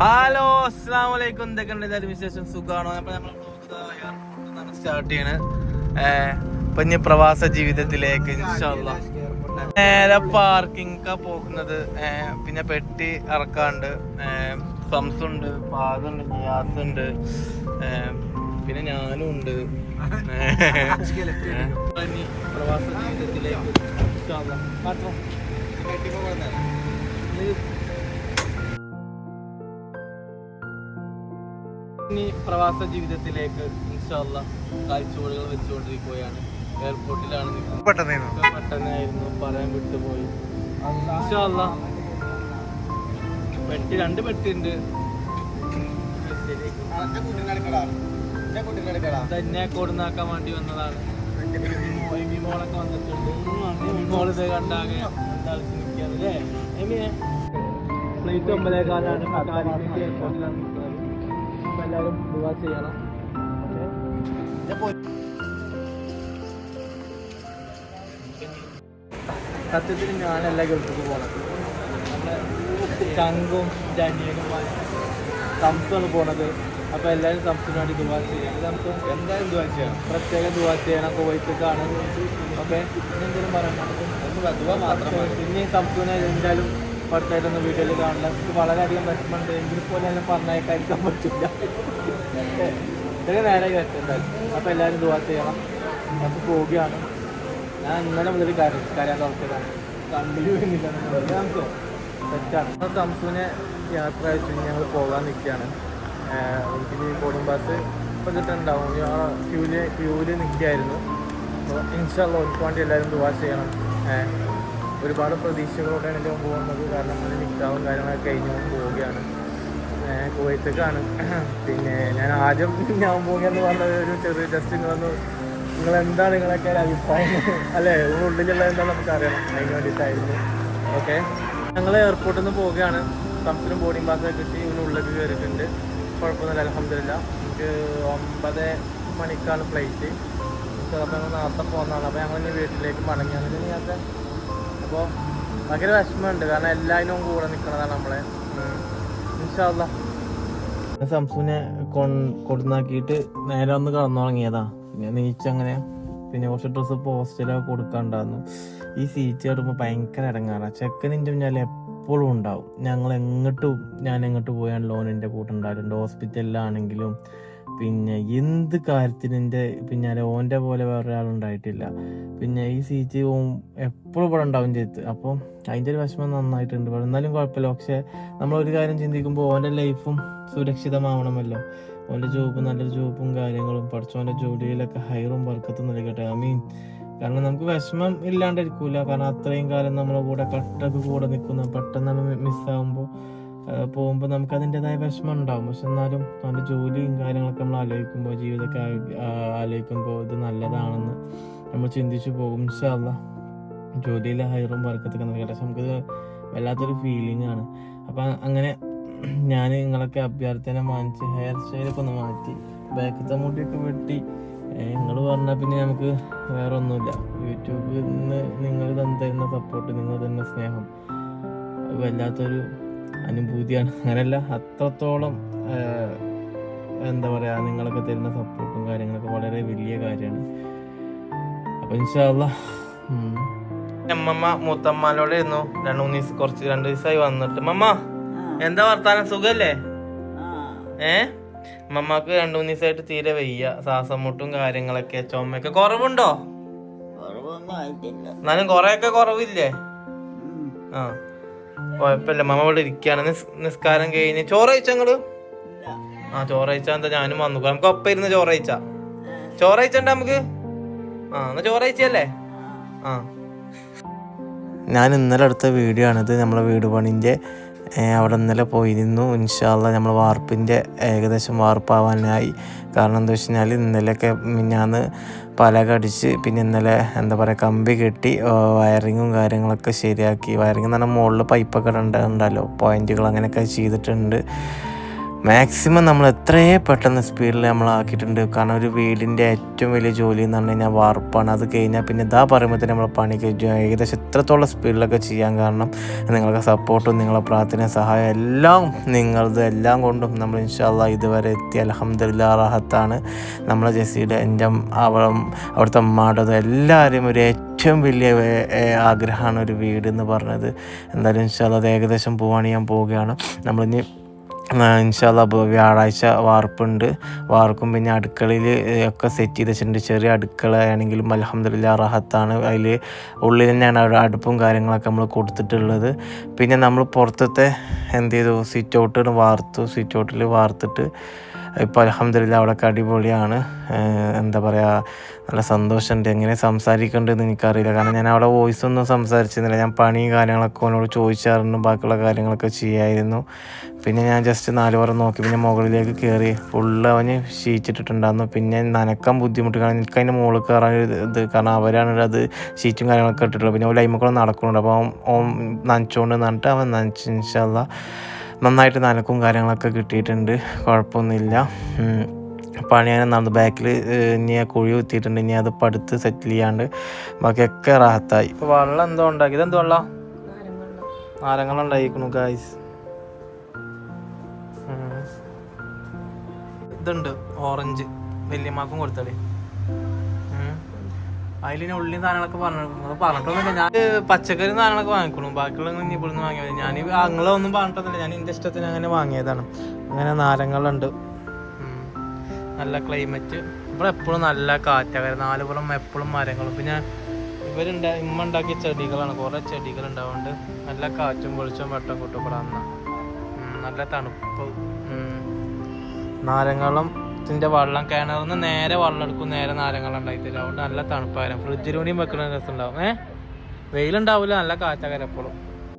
Hello അസ്സാം വലൈക്കും എന്തൊക്കെയുണ്ട് എല്ലാവരും വിശേഷം സുഖമാണോ? അപ്പൊ നമ്മൾ സ്റ്റാർട്ട് ചെയ്യണ്. ഏഹ്, ഇപ്പൊ ഇനി പ്രവാസ ജീവിതത്തിലേക്ക് ഇൻഷാല്ല നേരെ പാർക്കിംഗ് പോകുന്നത്. പിന്നെ പെട്ടി ഇറക്കാണ്ട് സംസുണ്ട് പാകുണ്ട് ഏഹ്, പിന്നെ ഞാനും ഉണ്ട്. പ്രവാസ ജീവിതത്തിലേക്ക് ഇൻഷാല്ല ഇനി പ്രവാസ ജീവിതത്തിലേക്ക് ഇൻഷാല്ല കാഴ്ചപ്പാടുകൾ വെച്ചുകൊണ്ടിരിക്കുകയാണ്. എയർപോർട്ടിലാണ് പെട്ടെന്നായിരുന്നു. പറയാൻ വിട്ടുപോയി. ഇൻഷാല്ല പെട്ടി രണ്ട് പെട്ടി ഉണ്ട്. തന്നെ കൊടുന്നാക്കാൻ വേണ്ടി വന്നതാണ്. മോളൊക്കെ വന്നിട്ടുണ്ട്. മോൾ ഇത് കണ്ടാകെ എമിയെ ഒമ്പതേകാലാണ് എല്ലാവരും ദുവാ ചെയ്യണം. സത്യത്തിൽ ഞാനല്ല ഗൾഫിലേക്ക് പോണത്. നമ്മുടെ ചങ്കും ജനിയനുമായി സംസാണ് പോണത്. അപ്പൊ എല്ലാവരും സംസിന് വേണ്ടി ദുവാ ചെയ്യണം. നമുക്ക് എന്തായാലും ദുവാ ചെയ്യണം. പ്രത്യേകം ദുവാ ചെയ്യണം. കുവൈത്തേക്കാണ് ഓക്കെ. എന്തെങ്കിലും പറയണം മാത്രം പിന്നെ ഈ സംസുവിനെ എന്തായാലും അടുത്തായിട്ടൊന്ന് വീട്ടിൽ കാണണം എനിക്ക് വളരെയധികം വിഷമമുണ്ട്. എങ്കിൽ പോലും അതിനെ പറഞ്ഞയക്കാതിരിക്കാൻ പറ്റില്ല. ഇത്രയും നേരെ കേട്ടോ അപ്പം എല്ലാവരും ദുവാ ചെയ്യണം. അപ്പോൾ പോവുകയാണ്. ഞാൻ ഇന്നലെ മുതൽ കര കരയാൻ തുറക്കലാണ് കണ്ടിന്യൂ ചെയ്യുന്നില്ല നമുക്കോ തെറ്റാണ്. സംസുവിനെ യാത്ര അയച്ചു ഞങ്ങൾ പോകാൻ നിൽക്കുകയാണ്. എനിക്ക് ബോർഡിംഗ് പാസ് ഇപ്പോൾ കിട്ടുന്നുണ്ടാവും. ഞങ്ങൾ ക്യൂൽ ക്യൂൽ നിൽക്കുകയായിരുന്നു. അപ്പോൾ ഇൻഷാല്ല വേണ്ടി എല്ലാവരും ദുവാ ചെയ്യണം. ഒരുപാട് പ്രതീക്ഷകളോടെയാണ് ഇതിൽ പോകുന്നത്. കാരണം അത് നിൽക്കാവും കാര്യങ്ങളൊക്കെ കഴിഞ്ഞ് പോവുകയാണ്. കുവൈത്തേക്കാണ്. പിന്നെ ഞാൻ ആദ്യം ഞാൻ പോകുകയെന്ന് പറഞ്ഞത് ഒരു ചെറിയ ജസ്റ്റ് നിങ്ങളൊന്ന് നിങ്ങൾ എന്താണ് നിങ്ങളൊക്കെ അഭിപ്രായം? അല്ലേ? ഉള്ളിലുള്ള എന്താ നമുക്ക് അറിയണം. അതിന് വേണ്ടിയിട്ടായിരുന്നു. ഓക്കെ? ഞങ്ങൾ എയർപോർട്ടിൽ നിന്ന് പോവുകയാണ്. സംസ്ഥാനം ബോർഡിംഗ് പാസ് കിട്ടി. ഇവന് ഉള്ളിലേക്ക് കയറിയിട്ടുണ്ട് കുഴപ്പമൊന്നുമില്ല. അലഹമില്ല നമുക്ക് ഒമ്പത് മണിക്കാണ് ഫ്ലൈറ്റ് ചിലപ്പോൾ ഞങ്ങൾ നേരത്തെ പോകുന്നതാണ് അപ്പോൾ ഞങ്ങൾ ഇനി വീട്ടിലേക്ക് മടങ്ങിയാണ് നേരത്തെ അപ്പോൾ ഭയങ്കര വിഷമമുണ്ട്. കാരണം എല്ലാവരും കൂടെ നിൽക്കുന്നതാണ് നമ്മളെ. ഇൻഷാല്ല സംസുവിനെ കൊടുന്നാക്കിയിട്ട് നേരെ ഒന്ന് കടന്നു തുടങ്ങിയതാ പിന്നെ നീച്ചങ്ങനെ പിന്നെ കുറച്ച് ഡ്രസ്സ് പോസ്റ്റിലൊക്കെ കൊടുക്കാണ്ടായിരുന്നു. ഈ സീറ്റ് കയറുമ്പോൾ ഭയങ്കര ഇടങ്ങാറാണ് ചെക്കനിന്റെ ഞാൻ എപ്പോഴും ഉണ്ടാവും. ഞങ്ങൾ എങ്ങോട്ടും ഞാൻ എങ്ങോട്ട് പോയാലും ലോൺ എന്റെ കൂട്ടുണ്ടായിട്ടുണ്ട് ഹോസ്പിറ്റലിലാണെങ്കിലും പിന്നെ എന്ത് കാര്യത്തിന് എന്റെ പിന്നെ ഓന്റെ പോലെ വേറെ ഒരാളുണ്ടായിട്ടില്ല പിന്നെ ഈ സീറ്റ് എപ്പോഴും ഇവിടെ ഉണ്ടാവും ചെയ്ത്. അപ്പോൾ അതിന്റെ ഒരു വിഷമം നന്നായിട്ടുണ്ട്. ഇവിടെ എന്നാലും കുഴപ്പമില്ല. പക്ഷേ നമ്മളൊരു കാര്യം ചിന്തിക്കുമ്പോൾ ഓന്റെ ലൈഫും സുരക്ഷിതമാവണമല്ലോ. ഓന്റെ ജോബ് നല്ലൊരു ജോബും കാര്യങ്ങളും പഠിച്ചോന്റെ ജോലിയിലൊക്കെ ഹൈറും വർക്കത്തും നൽകട്ടെ. ഐ മീൻ കാരണം നമുക്ക് വിഷമം ഇല്ലാണ്ടിരിക്കൂല. കാരണം അത്രയും കാലം നമ്മളെ കൂടെ കട്ടൊക്കെ കൂടെ നിൽക്കുന്ന പെട്ടെന്ന് നമ്മൾ മിസ്സാകുമ്പോൾ പോകുമ്പോൾ നമുക്ക് അതിന്റെതായ വിഷമം ഉണ്ടാവും പക്ഷെ എന്നാലും അവന്റെ ജോലിയും കാര്യങ്ങളൊക്കെ നമ്മൾ ആലോചിക്കുമ്പോൾ ജീവിതമൊക്കെ ആലോചിക്കുമ്പോൾ ഇത് നല്ലതാണെന്ന് നമ്മൾ ചിന്തിച്ചു പോകും. ഇൻഷാല്ല ജോലിയിലെ ഹൈറും വർക്കത്തൊക്കെ നൽകട്ടെ പക്ഷെ നമുക്കിത് വല്ലാത്തൊരു ഫീലിംഗ് ആണ്. അപ്പം അങ്ങനെ ഞാൻ നിങ്ങളൊക്കെ അഭ്യർത്ഥന മാനിച്ച് ഹെയർ സ്റ്റൈലൊക്കെ ഒന്ന് മാറ്റി ബാക്കത്തെ മുടിയൊക്കെ വെട്ടി നിങ്ങൾ പറഞ്ഞാൽ പിന്നെ നമുക്ക് വേറെ ഒന്നുമില്ല യൂട്യൂബിൽ നിന്ന് നിങ്ങൾ തരുന്ന സപ്പോർട്ട് നിങ്ങൾ തരുന്ന സ്നേഹം. വല്ലാത്തൊരു അനുഭൂതിയാണ്. അങ്ങനെയല്ല അത്രത്തോളം എന്താ പറയുക നിങ്ങളൊക്കെ തരുന്ന സപ്പോർട്ടും കാര്യങ്ങളൊക്കെ വളരെ വലിയ കാര്യമാണ്. അപ്പം ഇൻഷാല്ല അമ്മമ്മ മൂത്തമ്മാനോടായിരുന്നു രണ്ടു മൂന്ന് ദിവസം കുറച്ച് രണ്ട് ദിവസമായി വന്നിട്ട്. മമ്മ എന്താ വർത്താനം? സുഖല്ലേ? ഏ? മമ്മക്ക് രണ്ടു മൂന്ന് ദിവസമായിട്ട് തീരെ വയ്യ. ശ്വാസം മുട്ടും കാര്യങ്ങളൊക്കെ ചുമയൊക്കെ. കുറവുണ്ടോ? എന്നാലും കുറെയൊക്കെ കുറവില്ലേ? ആ. കുഴപ്പമില്ല. മമ്മ ഇവിടെ ഇരിക്കുകയാണ്. നിസ്- നിസ്കാരം കഴിഞ്ഞ്. ചോറ് നിങ്ങൾ ആ ചോറ് എന്താ? ഞാനും വന്നു. നമുക്ക് ഒപ്പം ഇരുന്ന് ചോറ് കഴിച്ച. നമുക്ക്? ആ എന്നാ ചോറ് ആ. ഞാൻ ഇന്നലെ എടുത്ത വീഡിയോ ആണിത്. നമ്മളെ വീട് പണിന്റെ അവിടെ ഇന്നലെ പോയിരുന്നു. ഇൻഷാല്ല നമ്മൾ വാർപ്പിന്റെ ഏകദേശം വാർപ്പാവാനായി. കാരണം എന്താ വെച്ച് കഴിഞ്ഞാൽ ഇന്നലെയൊക്കെ മിഞ്ഞാന്ന് പലക അടിച്ച് പിന്നെ ഇന്നലെ എന്താ പറയുക കമ്പി കെട്ടി വയറിങ്ങും കാര്യങ്ങളൊക്കെ ശരിയാക്കി. വയറിങ് എന്ന് പറഞ്ഞാൽ മുകളിൽ പൈപ്പൊക്കെ ഉണ്ടാകുന്നുണ്ടല്ലോ പോയിന്റുകൾ അങ്ങനെയൊക്കെ ചെയ്തിട്ടുണ്ട്. മാക്സിമം നമ്മൾ എത്രയും പെട്ടെന്ന് സ്പീഡിൽ നമ്മൾ ആക്കിയിട്ടുണ്ട്. കാരണം ഒരു വീടിന്റെ ഏറ്റവും വലിയ ജോലി എന്ന് പറഞ്ഞു കഴിഞ്ഞാൽ വാർപ്പാണ്. അത് കഴിഞ്ഞാൽ പിന്നെ ഇതാ പറയുമ്പോൾ തന്നെ നമ്മൾ പണി കഴിച്ചു ഏകദേശം എത്രത്തോളം സ്പീഡിലൊക്കെ ചെയ്യാൻ കാരണം നിങ്ങളുടെ സപ്പോർട്ടും നിങ്ങളുടെ പ്രാർത്ഥന സഹായം എല്ലാം നിങ്ങളത് എല്ലാം കൊണ്ടും നമ്മൾ ഇൻഷാല്ല ഇതുവരെ എത്തി. അലഹമ്മദില്ല റഹത്താണ്. നമ്മളെ ജെസ്സിയുടെ എന്റെ അവളും അവിടുത്തെ അമ്മാടത് എല്ലാവരും ഒരു ഏറ്റവും വലിയ ആഗ്രഹമാണ് ഒരു വീട് എന്ന് പറഞ്ഞത്. എന്തായാലും ഇൻഷാല്ല അത് ഏകദേശം പോവാണ്. ഞാൻ പോവുകയാണ്. നമ്മളിനി ഇൻഷാല്ല വ്യാഴാഴ്ച വാർപ്പുണ്ട്. വാർക്കും പിന്നെ അടുക്കളയിൽ ഒക്കെ സെറ്റ് ചെയ്ത് വെച്ചിട്ടുണ്ട് ചെറിയ അടുക്കളയാണെങ്കിലും അലഹമ്മദില്ല റാഹത്താണ്. അതിൽ ഉള്ളിൽ തന്നെയാണ് അടുപ്പും കാര്യങ്ങളൊക്കെ നമ്മൾ കൊടുത്തിട്ടുള്ളത്. പിന്നെ നമ്മൾ പുറത്തത്തെ എന്ത് ചെയ്തു? Sit out വാർത്തു. സിറ്റ് ഔട്ടിൽ വാർത്തിട്ട് ഇപ്പോൾ അലഹമ്മദില്ല അവിടെയൊക്കെ അടിപൊളിയാണ്. എന്താ പറയുക നല്ല സന്തോഷമുണ്ട്. എങ്ങനെ സംസാരിക്കേണ്ടതെന്ന് എനിക്കറിയില്ല. കാരണം ഞാൻ അവിടെ വോയിസ് ഒന്നും സംസാരിച്ചിരുന്നില്ല. ഞാൻ പണിയും കാര്യങ്ങളൊക്കെ അവനോട് ചോദിച്ചായിരുന്നു. ബാക്കിയുള്ള കാര്യങ്ങളൊക്കെ ചെയ്യായിരുന്നു. പിന്നെ ഞാൻ ജസ്റ്റ് നാല് പുറം നോക്കി. പിന്നെ മുകളിലേക്ക് കയറി ഫുള്ള് അവന് ഷീറ്റിട്ടിട്ടുണ്ടായിരുന്നു പിന്നെ നനക്കാൻ ബുദ്ധിമുട്ട്. കാരണം എനിക്ക് അതിന്റെ മുകളിൽ കയറാൻ ഇത്. കാരണം അവരാണ് അത് ഷീറ്റും കാര്യങ്ങളൊക്കെ ഇട്ടിട്ടുള്ളത്. പിന്നെ ഒരു ലൈമക്കൂടെ നടക്കുന്നുണ്ട്. അപ്പോൾ ഓൻ നനച്ചുകൊണ്ട് നന്നിട്ട് അവൻ നനച്ച് നന്നായിട്ട് നനക്കും കാര്യങ്ങളൊക്കെ കിട്ടിയിട്ടുണ്ട്. കുഴപ്പമൊന്നുമില്ല. പണി ഞാൻ നടന്നു. ബാക്കിൽ ഇനി ആ കുഴി കുത്തിയിട്ടുണ്ട്. ഇനി അത് പടുത്ത് സെറ്റിൽ ചെയ്യാണ്ട് ബാക്കിയൊക്കെ റാഹത്തായി ഇപ്പോൾ വെള്ളം എന്തോ ഉണ്ടാക്കി. ഇതെന്തോ വെള്ളം? നാരങ്ങൾ ഗായ്സ് ഇതുണ്ട്. ഓറഞ്ച്. വല്യമാക്കും കൊടുത്തളി. അതിൽ ഞാൻ സാധനങ്ങളൊക്കെ പറഞ്ഞു പറഞ്ഞിട്ടൊന്നുമില്ല. ഞാൻ പച്ചക്കറി സാധനങ്ങളൊക്കെ വാങ്ങിക്കണു. ബാക്കിയുള്ള ഇനി ഇവിടുന്ന് വാങ്ങിയത് ഞാൻ അങ്ങളൊന്നും പറഞ്ഞിട്ടൊന്നുമില്ല. ഞാൻ എന്റെ ഇഷ്ടത്തിന് അങ്ങനെ വാങ്ങിയതാണ്. അങ്ങനെ നാരങ്ങളുണ്ട്. നല്ല ക്ലൈമറ്റ്. ഇവിടെ എപ്പോഴും നല്ല കാറ്റാകാരം നാല് പുറം എപ്പോഴും മരങ്ങളും. പിന്നെ ഇവരുണ്ട ഇമ്മ ഉണ്ടാക്കിയ ചെടികളാണ്. കുറേ ചെടികൾ ഉണ്ടാവുകൊണ്ട് നല്ല കാറ്റും വെളിച്ചവും വെട്ടം കൂട്ടപ്പെടാവുന്ന നല്ല തണുപ്പ്. ഉം. നാരങ്ങളത്തിന്റെ വെള്ളം കയറുന്ന നേരെ വെള്ളം എടുക്കും നേരെ നാരങ്ങൾ ഉണ്ടായിട്ടില്ല അതുകൊണ്ട് നല്ല തണുപ്പായാലും ഫ്രിഡ്ജിലൂടെയും വെക്കണ രസം ഉണ്ടാവും ഏഹ് വെയിലുണ്ടാവില്ല നല്ല കാറ്റാകാരം എപ്പോഴും